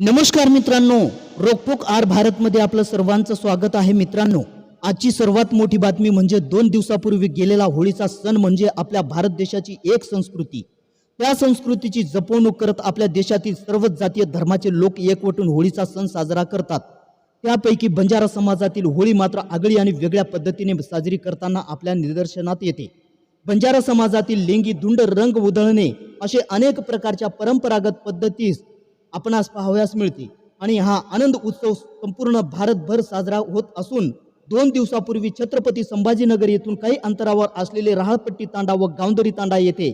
नमस्कार मित्रांनो रोकपोक आर भारतमध्ये आपलं सर्वांचं स्वागत आहे मित्रांनो. आजची सर्वात मोठी बातमी म्हणजे दोन दिवसापूर्वी गेलेला होळीचा सण म्हणजे आपल्या भारत देशाची एक संस्कृती. त्या संस्कृतीची जपवणूक करत आपल्या देशातील सर्वच जातीय धर्माचे लोक एकवटून होळीचा सण साजरा करतात. त्यापैकी बंजारा समाजातील होळी मात्र आगळी आणि वेगळ्या पद्धतीने साजरी करताना आपल्या निदर्शनात येते. बंजारा समाजातील लिंगी धुंड रंग उधळणे असे अनेक प्रकारच्या परंपरागत पद्धतीस आपणास पाहावयास मिळते. आणि हा आनंद उत्सव संपूर्ण भारतभर साजरा होत असून दोन दिवसापूर्वी छत्रपती संभाजीनगर येथून काही अंतरावर असलेले राहळपट्टी तांडा व गावंदरी तांडा येथे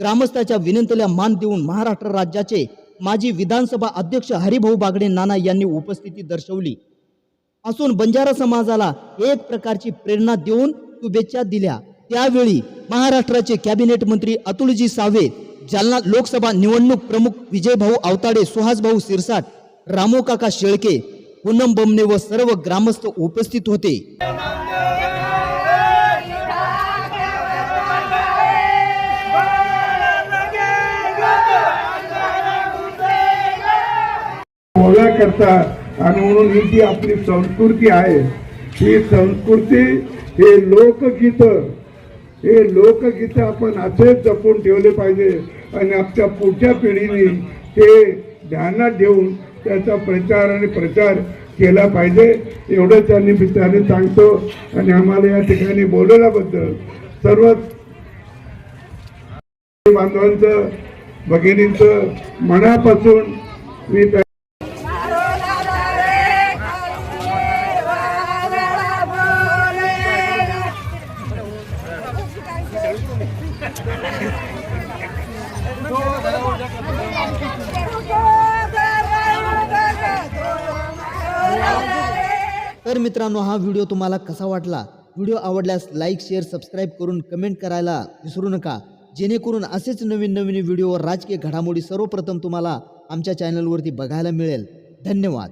ग्रामस्थाच्या विनंतीला मान देऊन महाराष्ट्र राज्याचे माजी विधानसभा अध्यक्ष हरिभाऊ बागडे नाना यांनी उपस्थिती दर्शवली. असून बंजारा समाजाला एक प्रकारची प्रेरणा देऊन शुभेच्छा दिल्या. त्यावेळी महाराष्ट्राचे कॅबिनेट मंत्री अतुलजी सावे जालना लोकसभा निवडणूक प्रमुख विजयभाऊ आवताडे सुहासभाऊ सिरसाट रामोकाका शेळके पूनम बमने व सर्व ग्रामस्थ उपस्थित होते. करता आणि म्हणून ही जी आपली संस्कृती आहे ही संस्कृती हे लोकगीत हे लोकगीत आपण असेच जपून ठेवले पाहिजे. आणि आपल्या पुढच्या पिढीने ते ध्यानात ठेवून त्याचा प्रचार आणि प्रचार केला पाहिजे. एवढं त्यांनी त्याने सांगतो आणि आम्हाला या ठिकाणी बोलवल्याबद्दल सर्वच बांधवांचं भगिनींचं मनापासून मी तर मित्रांनो हा व्हिडिओ तुम्हाला कसा वाटला? व्हिडिओ आवडल्यास लाईक शेअर सबस्क्राईब करून कमेंट करायला विसरू नका. जेणेकरून असेच नवीन नवीन व्हिडिओ राजकीय घडामोडी सर्वप्रथम तुम्हाला आमच्या चॅनलवरती बघायला मिळेल. धन्यवाद.